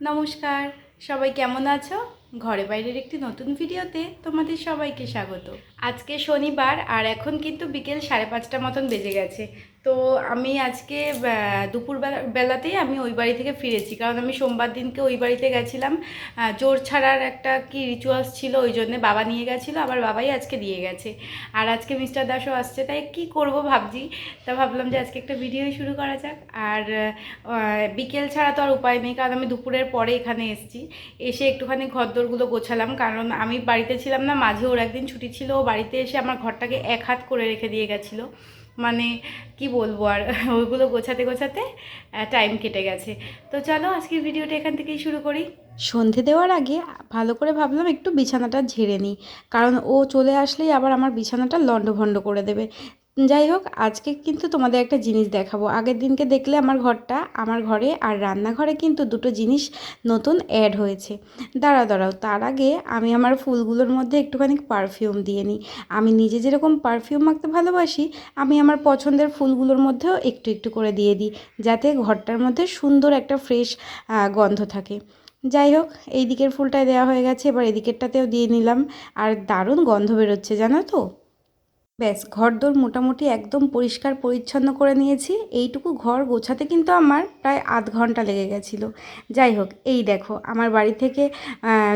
নমস্কার। সবাই কেমন আছো? ঘরে বাইরের একটি নতুন ভিডিওতে তোমাদের সবাইকে স্বাগত। আজকে শনিবার আর এখন কিন্তু বিকেল সাড়ে পাঁচটা মতন বেজে গেছে। তো আমি আজকে দুপুর বেলা- বেলাতেই আমি ওই বাড়ি থেকে ফিরেছি। কারণ আমি সোমবার দিনকে ওই বাড়িতে গেছিলাম। জোর ছাড়ার একটা কি রিচুয়ালস ছিল, ওই জন্য বাবা নিয়ে গেছিল, আবার বাবাই আজকে দিয়ে গেছে। আর আজকে মিস্টার দাসও আসছে, তাই কি করব ভাবছি। তা ভাবলাম যে আজকে একটা ভিডিওই শুরু করা যাক। আর বিকেল ছাড়া তো আর উপায় নেই, কারণ আমি দুপুরের পরে এখানে এসেছি। এসে একটুখানি ঘরদোরগুলো গোছালাম, কারণ আমি বাড়িতে ছিলাম না, মাঝে ওর একদিন ছুটি ছিল, ও বাড়িতে এসে আমার ঘরটাকে এক হাত করে রেখে দিয়ে গেছিল। মানে কি বলব আর, ওইগুলো গোছাতে গোছাতে টাইম কেটে গেছে। তো চলো আজকের ভিডিওটা এখান থেকেই শুরু করি। সন্ধে দেওয়ার আগে ভালো করে ভাবলাম একটু বিছানাটা ঝেড়ে নিই। কারণ ও চলে আসলেই আবার আমার বিছানাটা লণ্ডভণ্ড করে দেবে। যাই হোক, আজকে কিন্তু তোমাদের একটা জিনিস দেখাবো। আগের দিনকে দেখলে আমার ঘরটা, আমার ঘরে আর রান্নাঘরে কিন্তু দুটো জিনিস নতুন অ্যাড হয়েছে। দাঁড়াও দাঁড়াও, তার আগে আমি আমার ফুলগুলোর মধ্যে একটুখানি পারফিউম দিয়ে নিই। আমি নিজে যেরকম পারফিউম মাখতে ভালোবাসি, আমি আমার পছন্দের ফুলগুলোর মধ্যেও একটু একটু করে দিয়ে দিই, যাতে ঘরটার মধ্যে সুন্দর একটা ফ্রেশ গন্ধ থাকে। যাই হোক, এই দিকের ফুলটায় দেওয়া হয়ে গেছে, এবার এদিকেরটাতেও দিয়ে নিলাম। আর দারুণ গন্ধ বেরোচ্ছে, জানো তো? ব্যাস, ঘরদোর মোটামুটি একদম পরিষ্কার পরিচ্ছন্ন করে নিয়েছি। এইটুকু ঘর গোছাতে কিন্তু আমার প্রায় আধ ঘণ্টা লেগে গেছিল। যাই হোক, এই দেখো, আমার বাড়ি থেকে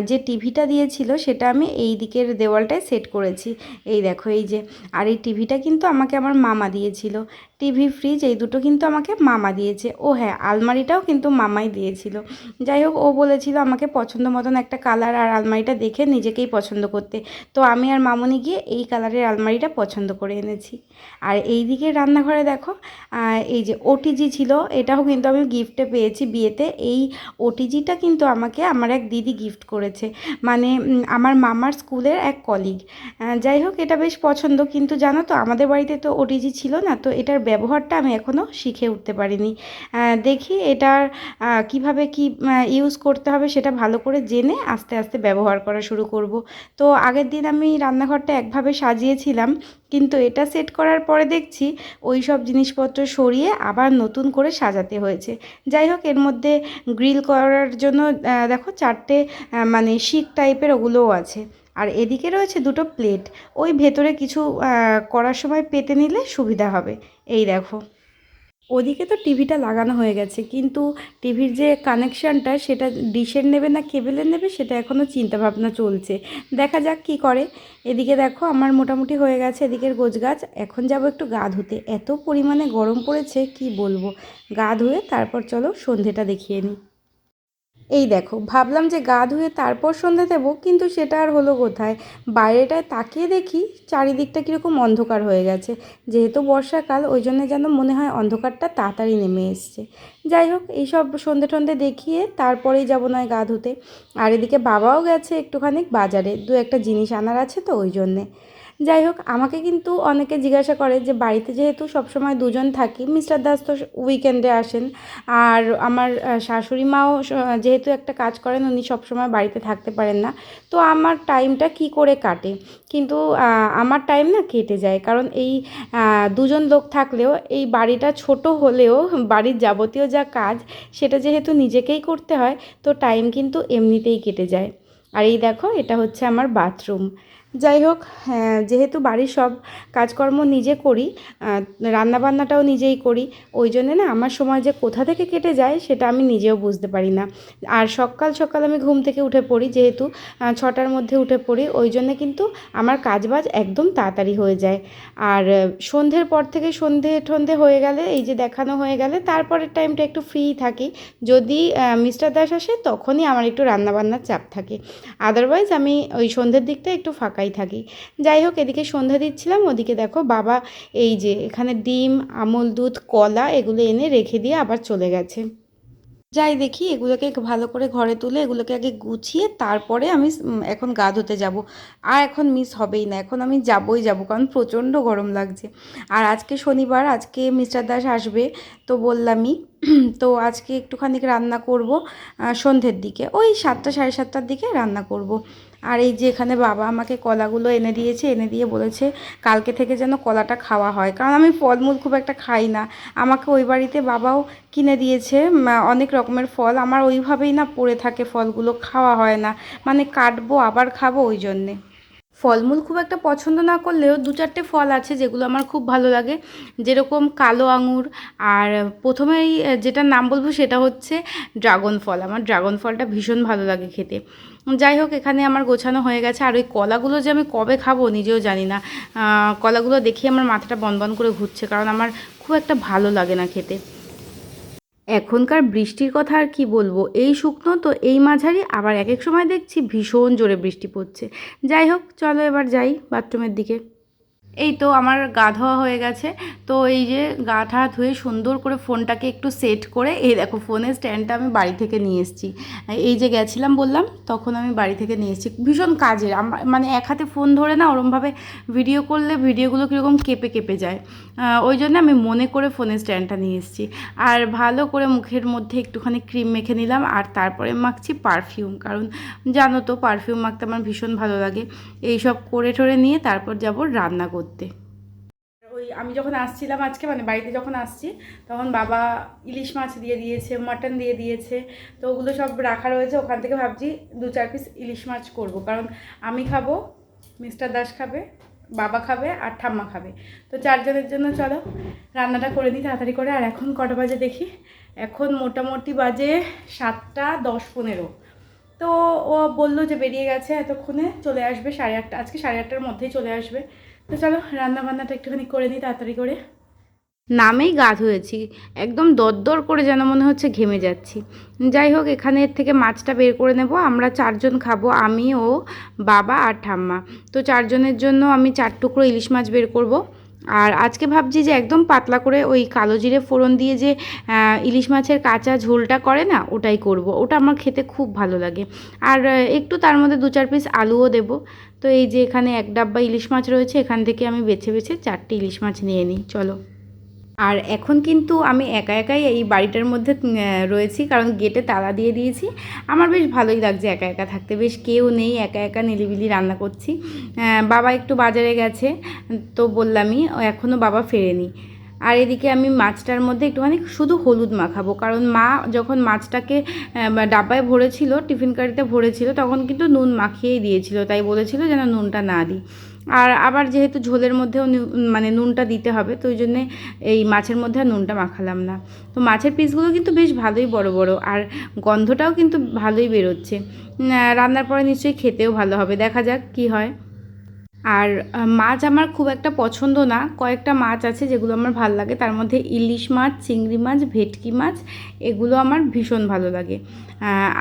যে টিভিটা দিয়েছিল সেটা আমি এই দিকের দেওয়ালটায় সেট করেছি। এই দেখো, এই যে, আর এই টিভিটা কিন্তু আমাকে আমার মামা দিয়েছিল। টিভি, ফ্রিজ, এই দুটো কিন্তু আমাকে মামা দিয়েছে। ও হ্যাঁ আলমারিটাও কিন্তু মামাই দিয়েছিল। যাই হোক, ও বলেছিল আমাকে পছন্দ মতন একটা কালার আর আলমারিটা দেখে নিজেকেই পছন্দ করতে। তো আমি আর মামনি গিয়ে এই কালারের আলমারিটা পছন্দ করে এনেছি। আর এই দিকে রান্নাঘরে দেখো এই যে ওটিজি ছিল, এটাও কিন্তু আমি গিফটে পেয়েছি বিয়েতে। এই ওটিজিটা কিন্তু আমাকে আমার এক দিদি গিফট করেছে। মানে আমার মামার স্কুলের এক কলিগ যাই হোক, এটা বেশ পছন্দ। কিন্তু জানো তো, আমাদের বাড়িতে তো ওটিজি ছিল না, তো এটার ব্যবহারটা আমি এখনও শিখে উঠতে পারিনি। দেখি এটার কীভাবে কি ইউজ করতে হবে সেটা ভালো করে জেনে আস্তে আস্তে ব্যবহার করা শুরু করব। তো আগের দিন আমি রান্নাঘরটা একভাবে সাজিয়েছিলাম। কিন্তু এটা সেট করার পরে দেখছি ওই সব জিনিসপত্র সরিয়ে আবার নতুন করে সাজাতে হয়েছে। যাই হোক, এর মধ্যে গ্রিল করার জন্য দেখো চারটে মানে শিক টাইপের ওগুলোও আছে। আর এদিকে রয়েছে দুটো প্লেট ওই ভেতরে কিছু করার সময় পেতে নিলে সুবিধা হবে। এই দেখো। ওদিকে তো টিভিটা লাগানো হয়ে গেছে, কিন্তু টিভির যে কানেকশানটা সেটা ডিশের নেবে না কেবেলের নেবে সেটা এখনও চিন্তাভাবনা চলছে। দেখা যাক কি করে। এদিকে দেখো আমার মোটামুটি হয়ে গেছে এদিকের গোছগাছ। এখন যাব একটু গা ধুতে। এত পরিমাণে গরম পড়েছে, কি বলব? গা ধুয়ে তারপর চলো সন্ধেটা দেখিয়ে নিই। এই দেখো, ভাবলাম যে গা ধুয়ে তারপর সন্ধে দেবো, কিন্তু সেটা আর হলো কোথায়? বাইরেটায় তাকিয়ে দেখি চারিদিকটা কীরকম অন্ধকার হয়ে গেছে। যেহেতু বর্ষাকাল, ওই জন্য যেন মনে হয় অন্ধকারটা তাড়াতাড়ি নেমে এসছে। যাই হোক, এইসব সন্ধে টন্ধে দেখিয়ে তারপরেই যাব নয় গা ধুতে। আর এদিকে বাবাও গেছে একটুখানি বাজারে, দু একটা জিনিস আনার আছে তো ওই জন্যে। যাই হোক, আমাকে কিন্তু অনেকে জিজ্ঞাসা করে যে বাড়িতে যেহেতু সবসময় দুজন থাকি, মিস্টার দাস তো উইকেন্ডে আসেন। আর আমার শাশুড়ি মাও যেহেতু একটা কাজ করেন, উনি সবসময় বাড়িতে থাকতে পারেন না। তো আমার টাইমটা কি করে কাটে? কিন্তু আমার টাইম না কেটে যায়। কারণ এই দুজন লোক থাকলেও, এই বাড়িটা ছোট হলেও, বাড়ির যাবতীয় যা কাজ, সেটা যেহেতু নিজেকেই করতে হয়, তো টাইম কিন্তু এমনিতেই কেটে যায়। আর এই দেখো, এটা হচ্ছে আমার বাথরুম যাই হোক হ্যাঁ, যেহেতু বাড়ির সব কাজকর্ম নিজে করি রান্নাবান্নাটাও নিজেই করি ওই জন্যে না আমার সময় যে কোথা থেকে কেটে যায় সেটা আমি নিজেও বুঝতে পারি না। আর সকাল সকাল আমি ঘুম থেকে উঠে পড়ি যেহেতু ছটার মধ্যে উঠে পড়ি ওই জন্যে কিন্তু আমার কাজবাজ একদম তাড়াতাড়ি হয়ে যায়। আর সন্ধ্যের পর থেকে সন্ধে ঠন্ধে হয়ে গেলে এই যে দেখানো হয়ে গেলে তারপরের টাইমটা একটু ফ্রি থাকি। যদি মিস্টার দাস আসে তখনই আমার একটু রান্নাবান্নার চাপ থাকে। আদারওয়াইজ আমি ওই সন্ধ্যের দিকটা একটু ফাঁকাই থাকি। যাই হোক, এদিকে সন্ধ্যা দিচ্ছিলাম, ওদিকে দেখো বাবা এই যে এখানে ডিম, আমল দুধ, কলা এগুলো এনে রেখে দিয়ে আবার চলে গেছে। যাই দেখি, এগুলোকে ভালো করে ঘরে তুলে এগুলোকে আগে গুছিয়ে তারপরে আমি এখন গা ধুতে যাব। আর এখন মিস হবেই না, এখন আমি যাবই যাব, কারণ প্রচণ্ড গরম লাগছে। আর আজকে শনিবার, আজকে মিস্টার দাস আসবে, তো বললামই, তো আজকে একটুখানি রান্না করব সন্ধ্যের দিকে, ওই সাতটা সাড়ে সাতটার দিকে রান্না করব। আর এই যে এখানে বাবা আমাকে কলাগুলো এনে দিয়েছে, এনে দিয়ে বলেছে কালকে থেকে যেন কলাটা খাওয়া হয়। কারণ আমি ফলমূল খুব একটা খাই না। আমাকে ওই বাড়িতে বাবাও কিনে দিয়েছে অনেক রকমের ফল। আমার ওইভাবেই না পড়ে থাকে ফলগুলো, খাওয়া হয় না। মানে কাটবো, আবার খাব ওই জন্যে। ফলমূল খুব একটা পছন্দ না করলেও দু চারটে ফল আছে যেগুলো আমার খুব ভালো লাগে। যেরকম কালো আঙুর আর প্রথমেই যেটা নাম বলব সেটা হচ্ছে ড্রাগন ফল। আমার ড্রাগন ফলটা ভীষণ ভালো লাগে খেতে। যাই হোক এখানে আমার গোছানো হয়ে গেছে। আর ওই কলাগুলো যে আমি কবে খাব নিজেও জানি না। কলাগুলো দেখে আমার মাথাটা বনবন করে ঘুরছে, কারণ আমার খুব একটা ভালো লাগে না খেতে। এখনকার বৃষ্টির কথা আর কি বলব? এই শুকনো তো, এই মাঝারি, আবার এক এক সময় দেখছি ভীষণ জোরে বৃষ্টি পড়ছে। যাই হোক চলো এবার যাই বাথরুমের দিকে। এই তো আমার গা ধোয়া হয়ে গেছে। তো এই যে গা ঠা ধুয়ে সুন্দর করে ফোনটাকে একটু সেট করে এই দেখো ফোনের স্ট্যান্ডটা আমি বাড়ি থেকে নিয়ে এসেছি। এই যে গেছিলাম বললাম, তখন আমি বাড়ি থেকে নিয়ে এসেছি। ভীষণ কাজের মানে এক হাতে ফোন ধরে না ওরমভাবে ভিডিও করলে ভিডিওগুলো কীরকম কেঁপে কেঁপে যায়। ওই জন্য আমি মনে করে ফোনের স্ট্যান্ডটা নিয়ে এসেছি। আর ভালো করে মুখের মধ্যে একটুখানি ক্রিম মেখে নিলাম আর তারপরে মাখছি পারফিউম কারণ জানো তো পারফিউম মাখতে আমার ভীষণ ভালো লাগে। এই সব করে ঠরে নিয়ে তারপর যাব রান্না করতে। ওই আমি যখন আসছিলাম আজকে মানে বাড়িতে যখন আসছি, তখন বাবা ইলিশ মাছ দিয়ে দিয়েছে, মাটন দিয়ে দিয়েছে, তো ওগুলো সব রাখা রয়েছে। ওখান থেকে ভাবছি দু চার পিস ইলিশ মাছ করব। কারণ আমি খাব, মিস্টার দাস খাবে, বাবা খাবে আর ঠাম্মা খাবে। তো চারজনের জন্য চলো, রান্নাটা করে নিই তাড়াতাড়ি করে। আর এখন কটা বাজে দেখি? এখন মোটামুটি বাজে সাতটা দশ পনেরো। তো ও বলল যে বেরিয়ে গেছে এতক্ষণে, চলে আসবে সাড়ে আটটা, আজকে সাড়ে আটটার মধ্যেই চলে আসবে। তো চলো রান্না বান্নাটা একটুখানি করে নিই তাড়াতাড়ি করে। নামেই গা ধুয়েছি একদম দরদর করে যেন মনে হচ্ছে ঘেমে যাচ্ছি। যাই হোক, এখানে থেকে মাছটা বের করে নেব, আমরা চারজন খাব, আমি, ও, বাবা আর ঠাম্মা। তো চারজনের জন্য আমি চার টুকরো ইলিশ মাছ বের করব। আর আজকে ভাবছি যে একদম পাতলা করে ওই কালো জিরে ফোড়ন দিয়ে যে ইলিশ মাছের কাঁচা ঝোলটা করে না, ওটাই করব। ওটা আমার খেতে খুব ভালো লাগে। আর একটু তার মধ্যে দু চার পিস আলুও দেব। তো এই যে এখানে এক ডাব্বা ইলিশ মাছ রয়েছে, এখান থেকে আমি বেছে বেছে চারটে ইলিশ মাছ নিয়ে নিই। চলো। আর এখন কিন্তু আমি একা একাই এই বাড়িটার মধ্যে রয়েছি, কারণ গেটে তালা দিয়ে দিয়েছি। আমার বেশ ভালোই লাগছে একা একা থাকতে। বেশ কেউ নেই, একা একা নিলিবিলি রান্না করছি। বাবা একটু বাজারে গেছে, তো বললামই এখনও বাবা ফেরেনি। আর এদিকে আমি মাছটার মধ্যে একটুখানি শুধু হলুদ মাখাবো। কারণ মা যখন মাছটাকে ডাব্বায় ভরেছিল, টিফিন কারিতে ভরেছিল, তখন কিন্তু নুন মাখিয়েই দিয়েছিল। তাই বলেছিল যেন নুনটা না দিই। আর আবার যেহেতু ঝোলের মধ্যেও মানে নুনটা দিতে হবে, তো ওই জন্যে এই মাছের মধ্যে আর নুনটা মাখালাম না। তো মাছের পিসগুলো কিন্তু বেশ ভালোই বড় বড়, আর গন্ধটাও কিন্তু ভালোই বেরোচ্ছে। রান্নার পরে নিশ্চয়ই খেতেও ভালো হবে। দেখা যাক কি হয়। আর মাছ আমার খুব একটা পছন্দ না। কয়েকটা মাছ আছে যেগুলো আমার ভালো লাগে। তার মধ্যে ইলিশ মাছ, চিংড়ি মাছ, ভেটকি মাছ, এগুলো আমার ভীষণ ভালো লাগে।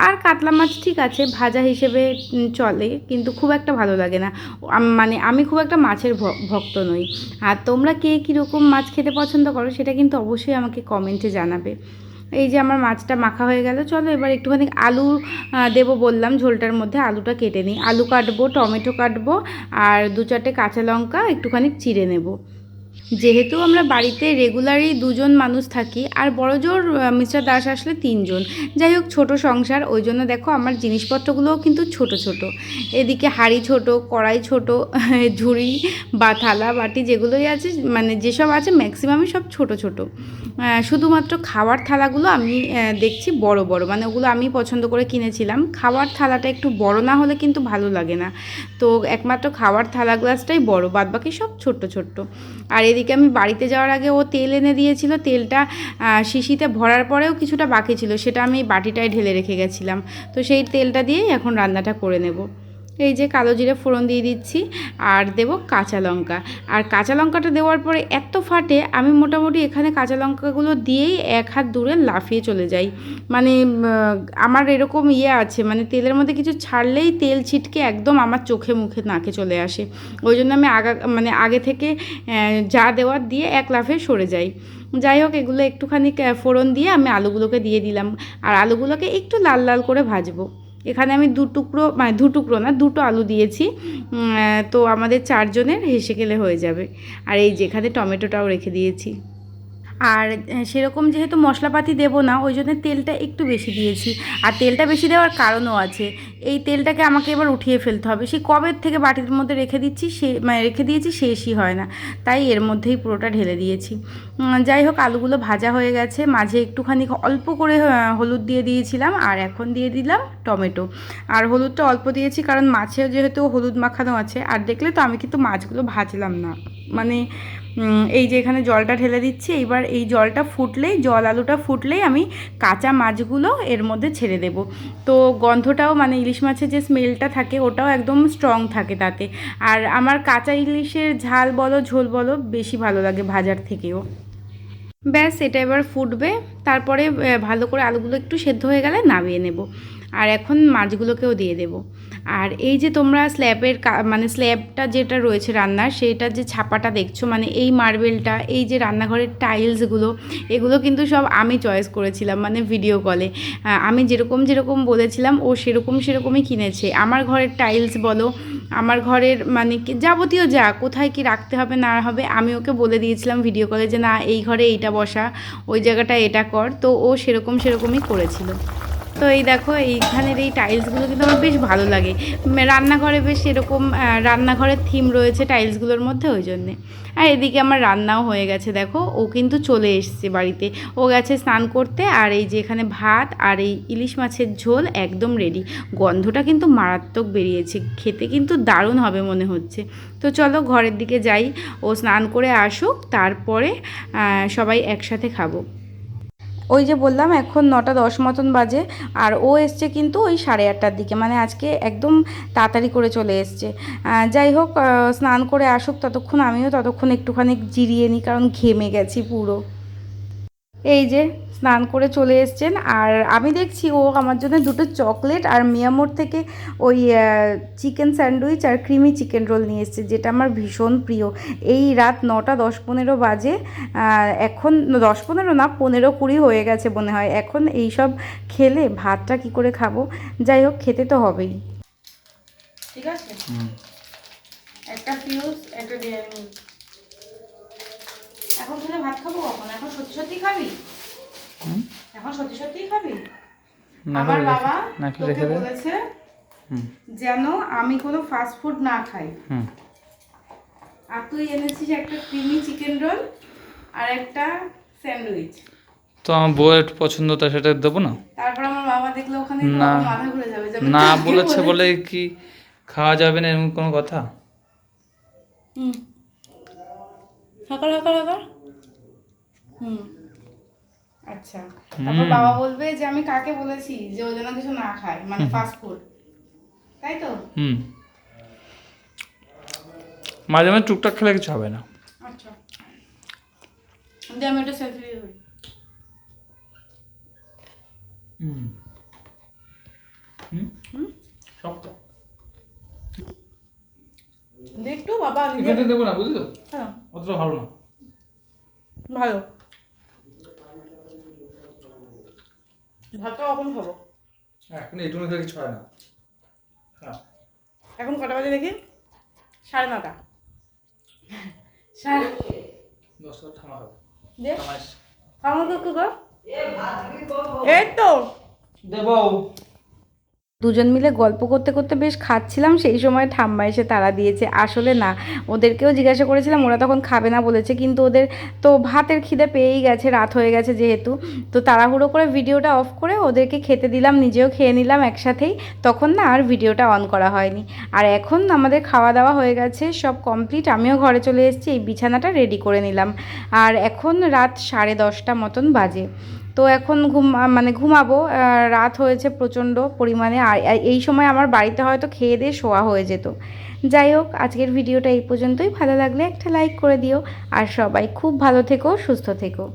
আর কাতলা মাছ ঠিক আছে, ভাজা হিসেবে চলে, কিন্তু খুব একটা ভালো লাগে না। মানে আমি খুব একটা মাছের ভক্ত নই। আর তোমরা কে কীরকম মাছ খেতে পছন্দ করো সেটা কিন্তু অবশ্যই আমাকে কমেন্টে জানাবে। এই যে আমার মাছটা মাখা হয়ে গেল, চলো এবার একটুখানি আলু দেবো বললাম ঝোলটার মধ্যে আলুটা কেটে নিই। আলু কাটবো, টমেটো কাটবো আর দু চারটে কাঁচা লঙ্কা, একটুখানি চিড়ে নেব। যেহেতু আমরা বাড়িতে রেগুলারই দুজন মানুষ থাকি, আর বড় জোর মিস্টার দাস আসলে তিনজন। যাই হোক, ছোটো সংসার, ওই জন্য দেখো আমার জিনিসপত্রগুলোও কিন্তু ছোট ছোট। এদিকে হাঁড়ি ছোট, কড়াই ছোট, ঝুড়ি বা থালা বাটি যেগুলোই আছে মানে যেসব আছে ম্যাক্সিমামই সব ছোট ছোট। শুধুমাত্র খাওয়ার থালাগুলো আমি দেখছি বড় বড়। মানে ওগুলো আমি পছন্দ করে কিনেছিলাম। খাওয়ার থালাটা একটু বড় না হলে কিন্তু ভালো লাগে না। তো একমাত্র খাওয়ার থালা গ্লাসটাই বড় বাদ বাকি সব ছোট্ট ছোট্ট। আর এদিকে আমি বাড়িতে যাওয়ার আগে ও তেল এনে দিয়েছিল। তেলটা শিশিতে ভরার পরেও কিছুটা বাকি ছিল। সেটা আমি বাটিটায় ঢেলে রেখে গেছিলাম। তো সেই তেলটা দিয়েই এখন রান্নাটা করে নেব। এই যে কালো জিরে ফোড়ন দিয়ে দিচ্ছি আর দেব কাঁচা লঙ্কা। আর কাঁচা লঙ্কাটা দেওয়ার পরে এত ফাটে, আমি মোটামুটি এখানে কাঁচা লঙ্কাগুলো দিয়েই এক হাত দূরে লাফিয়ে চলে যাই। মানে আমার এরকম ইয়ে আছে মানে তেলের মধ্যে কিছু ছাড়লেই তেল ছিটকে একদম আমার চোখে মুখে নাকে চলে আসে। ওই জন্য আমি আগা মানে আগে থেকে যা দেওয়ার দিয়ে এক লাফে সরে যাই। যাই হোক, এগুলো একটুখানি ফোড়ন দিয়ে আমি আলুগুলোকে দিয়ে দিলাম। আর আলুগুলোকে একটু লাল লাল করে ভাজবো। এখানে আমি দু টুকরো মানে দু টুকরো না, দুটো আলু দিয়েছি। তো আমাদের চারজনের হেসে গেলে হয়ে যাবে। আর এই যেখানে টমেটোটাও রেখে দিয়েছি। আর সেরকম যেহেতু মশলাপাতি দেবো না, ওই জন্য তেলটা একটু বেশি দিয়েছি। আর তেলটা বেশি দেওয়ার কারণও আছে। এই তেলটাকে আমাকে এবার উঠিয়ে ফেলতে হবে। সে কবের থেকে বাটির মধ্যে রেখে দিচ্ছি সে মানে রেখে দিয়েছি শেষই হয় না। তাই এর মধ্যেই পুরোটা ঢেলে দিয়েছি। যাই হোক, আলুগুলো ভাজা হয়ে গেছে। মাঝে একটুখানি অল্প করে হলুদ দিয়ে দিয়েছিলাম আর এখন দিয়ে দিলাম টমেটো। আর হলুদটা অল্প দিয়েছি কারণ মাছেও যেহেতু হলুদ মাখানো আছে। আর দেখলে তো আমি কিন্তু মাছগুলো ভাজলাম না। মানে এই যে এখানে জলটা ঢেলে দিচ্ছি এইবার এই জলটা ফুটলেই, জল আলুটা ফুটলেই আমি কাঁচা মাছগুলো এর মধ্যে ছেড়ে দেব। তো গন্ধটাও মানে ইলিশ মাছের যে স্মেলটা থাকে, ওটাও একদম স্ট্রং থাকে তাতে। আর আমার কাঁচা ইলিশের ঝাল বলো, ঝোল বলো, বেশি ভালো লাগে ভাজার থেকেও। ব্যাস, এটা এবার ফুটবে। তারপরে ভালো করে আলুগুলো একটু সেদ্ধ হয়ে গেলে নামিয়ে নেব। আর এখন মাছগুলোকেও দিয়ে দেব। আর এই যে তোমরা স্ল্যাবের মানে স্ল্যাবটা যেটা রয়েছে রান্নার, সেটা যে ছাপাটা দেখছ মানে এই মার্বেলটা, এই যে রান্নাঘরের টাইলসগুলো, এগুলো কিন্তু সব আমি চয়েস করেছিলাম মানে ভিডিও কলে। আমি যেরকম যেরকম বলেছিলাম, ও সেরকম সেরকমই কিনেছে। আমার ঘরের টাইলস বলো, আমার ঘরের মানে যাবতীয় যা, কোথায় কি রাখতে হবে, না হবে, আমি ওকে বলে দিয়েছিলাম ভিডিও কলে যে, না, এই ঘরে এইটা বসা, ওই জায়গাটা এটা কর। তো ও সেরকম সেরকমই করেছিল। তো এই দেখো, এইখানের এই টাইলসগুলো কিন্তু আমার বেশ ভালো লাগে। রান্নাঘরে বেশ এরকম রান্নাঘরের থিম রয়েছে টাইলসগুলোর মধ্যে, ওই জন্যে। আর এদিকে আমার রান্নাও হয়ে গেছে, দেখো। ও কিন্তু চলে এসছে বাড়িতে। ও গেছে স্নান করতে, আর এই যে এখানে ভাত আর এই ইলিশ মাছের ঝোল একদম রেডি গন্ধটা কিন্তু মারাত্মক বেরিয়েছে। খেতে কিন্তু দারুণ হবে মনে হচ্ছে। তো চলো ঘরের দিকে যাই। ও স্নান করে আসুক, তারপরে সবাই একসাথে খাব। ওই যে বললাম, এখন নটা দশ মতন বাজে, আর ও এসছে কিন্তু ওই সাড়ে আটটার দিকে মানে আজকে একদম তাড়াতাড়ি করে চলে এসছে। যাই হোক স্নান করে আসুক, ততক্ষণ আমিও ততক্ষণ একটুখানি জিরিয়ে নিই, কারণ ঘেমে গেছি পুরো। এই যে স্নান করে চলে এসছেন। আর আমি দেখছি ও আমার জন্য দুটো চকলেট আর মিয়ামোর থেকে ওই চিকেন স্যান্ডউইচ আর ক্রিমি চিকেন রোল নিয়ে এসছে যেটা আমার ভীষণ প্রিয়। এই রাত নটা দশ পনেরো বাজে এখন দশ পনেরো না পনেরো কুড়ি হয়ে গেছে মনে হয়। এখন এই সব খেলে ভাতটা কি করে খাব? যাই হোক খেতে তো হবেই। ঠিক আছে? একটা ফিউজ একটা এখন খেলে ভাত খাব কখন? এখন সত্যি সত্যি খাবি? এখন সত্যি সত্যিই খাবি? আমার বাবা তোকে বলেছে যেন আমি কোনো ফাস্ট ফুড না খাই। হুম। আর তুই এনেছিস একটা ক্রিমি চিকেন রোল আর একটা স্যান্ডউইচ তো আমার বউয়ের পছন্দ তা সেটা দেবো না? তারপর আমার বাবা দেখলে ওখানে না। মাথা ঘুরে যাবে না বলেছে বলে- বলে কি খাওয়া যাবে না এরকম কোনো কথা? হুম। হাকার হাকার হাকার। হুম। আচ্ছা। তারপর বাবা বলবে যে আমি কাকে বলেছি যে ও যেন কিছু না খায়? মানে ফাস্ট ফুড তাই তো? হুম। মাঝে মাঝে টুকটাক খেলে কিছু হবে না। আচ্ছা। আমি একটা সেলফি দিয়ে হুম? শক্ত। বাবা এখানে দেবো না বুঝলি তো? হ্যাঁ। অতটা ভালো না। ভালো। ভাতটা কখন খাব। এখন এইটুকু খেলে কিছু হয় না। হ্যাঁ। এখন কটা বাজে দেখি? সাড়ে নটা। সাড়ে দশটা ঠামা হবে। থামা তো এই তো। দেবো দুজন মিলে গল্প করতে করতে বেশ খাচ্ছিলাম, সেই সময় ঠাম্মা এসে তারা দিয়েছে। আসলে না, ওদেরকেও জিজ্ঞাসা করেছিলাম, ওরা তখন খাবে না বলেছে, কিন্তু ওদের তো ভাতের খিদে পেয়েই গেছে, রাত হয়ে গেছে যেহেতু। তো তাড়াহুড়ো করে ভিডিওটা অফ করে ওদেরকে খেতে দিলাম, নিজেও খেয়ে নিলাম একসাথেই। তখন না আর ভিডিওটা অন করা হয়নি। আর এখন আমাদের খাওয়া দাওয়া হয়ে গেছে, সব কমপ্লিট, আমিও ঘরে চলে এসেছি, এই বিছানাটা রেডি করে নিলাম। আর এখন রাত সাড়ে দশটা মতন বাজে। তো এখন ঘুম মানে ঘুমাবো রাত হয়েছে প্রচণ্ড পরিমাণে আর এই সময় আমার বাড়িতে হয়তো খেয়ে দিয়ে শোয়া হয়ে যেত। যাই হোক, আজকের ভিডিওটা এই পর্যন্তই। ভালো লাগলে একটা লাইক করে দিও। আর সবাই খুব ভালো থেকো, সুস্থ থেকো।